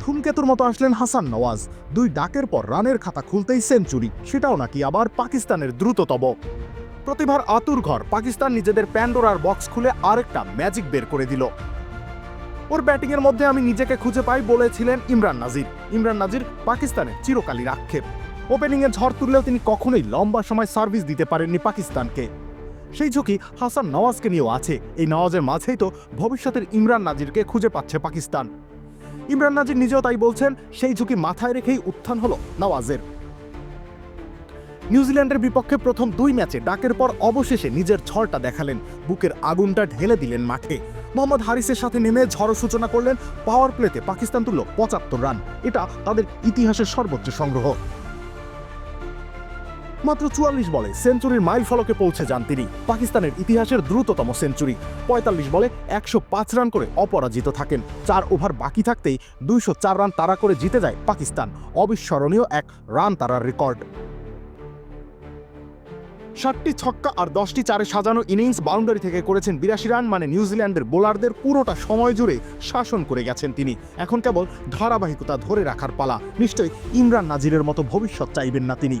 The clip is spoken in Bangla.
ধূমকেতুর মতো আসলেন হাসান নওয়াজ। দুই ডাকের পর রানের খাতা খুলতেই সেঞ্চুরি। সেটাও নাকি আবার পাকিস্তানের দ্রুততম। প্রতিভার আতুর ঘর, পাকিস্তান নিজেদের প্যান্ডোরার বক্স খুলে আরেকটা ম্যাজিক বের করে দিল। ওর ব্যাটিংয়ের মধ্যে আমি নিজেকে খুঁজে পাই বলেছিলেন ইমরান নাজির। ইমরান নাজির পাকিস্তানের চিরকালীর আক্ষেপ ওপেনিংয়ে ঝড় তুললেও তিনি কখনোই লম্বা সময় সার্ভিস দিতে পারেননি পাকিস্তানকে। সেই ঝুঁকি হাসান নওয়াজকে নিয়েও আছে। এই নওয়াজের মাঝেই তো ভবিষ্যতের ইমরান নাজিরকে খুঁজে পাচ্ছে পাকিস্তান। ইমরান নাজির নিজেও তাই বলছেন, সেই ঝুঁকি মাথায় রেখেই উত্থান হলো নওয়াজের। নিউজিল্যান্ডের বিপক্ষে প্রথম দুই ম্যাচে ডাকের পর অবশেষে নিজের ঝড়টা দেখালেন। বুকের আগুনটা ঢেলে দিলেন মাঠে। মোহাম্মদ হারিসের সাথে নেমে ঝড় সূচনা করলেন পাওয়ার প্লেতে পাকিস্তান তুলল পঁচাত্তর রান। এটা তাদের ইতিহাসের সর্বোচ্চ সংগ্রহ। মাত্র চুয়াল্লিশ বলে সেঞ্চুরির মাইল ফলকে পৌঁছে যান তিনি। পাকিস্তানের ইতিহাসের দ্রুততম সেঞ্চুরি। পঁয়তাল্লিশ বলে একশো পাঁচ রান করে অপরাজিত থাকেন। চার ওভার বাকি থাকতেই দুইশো চার রান তাড়া করে জিতে যায় পাকিস্তান। অবিস্মরণীয় এক রান তারার রেকর্ড। ষাটটি ছক্কা আর দশটি চারে সাজানো ইনিংস বাউন্ডারি থেকে করেছেন বিরাশি রান মানে নিউজিল্যান্ডের বোলারদের পুরোটা সময় জুড়ে শাসন করে গেছেন তিনি। এখন কেবল ধারাবাহিকতা ধরে রাখার পালা। নিশ্চয়ই ইমরান নাজিরের মতো ভবিষ্যৎ চাইবেন না তিনি।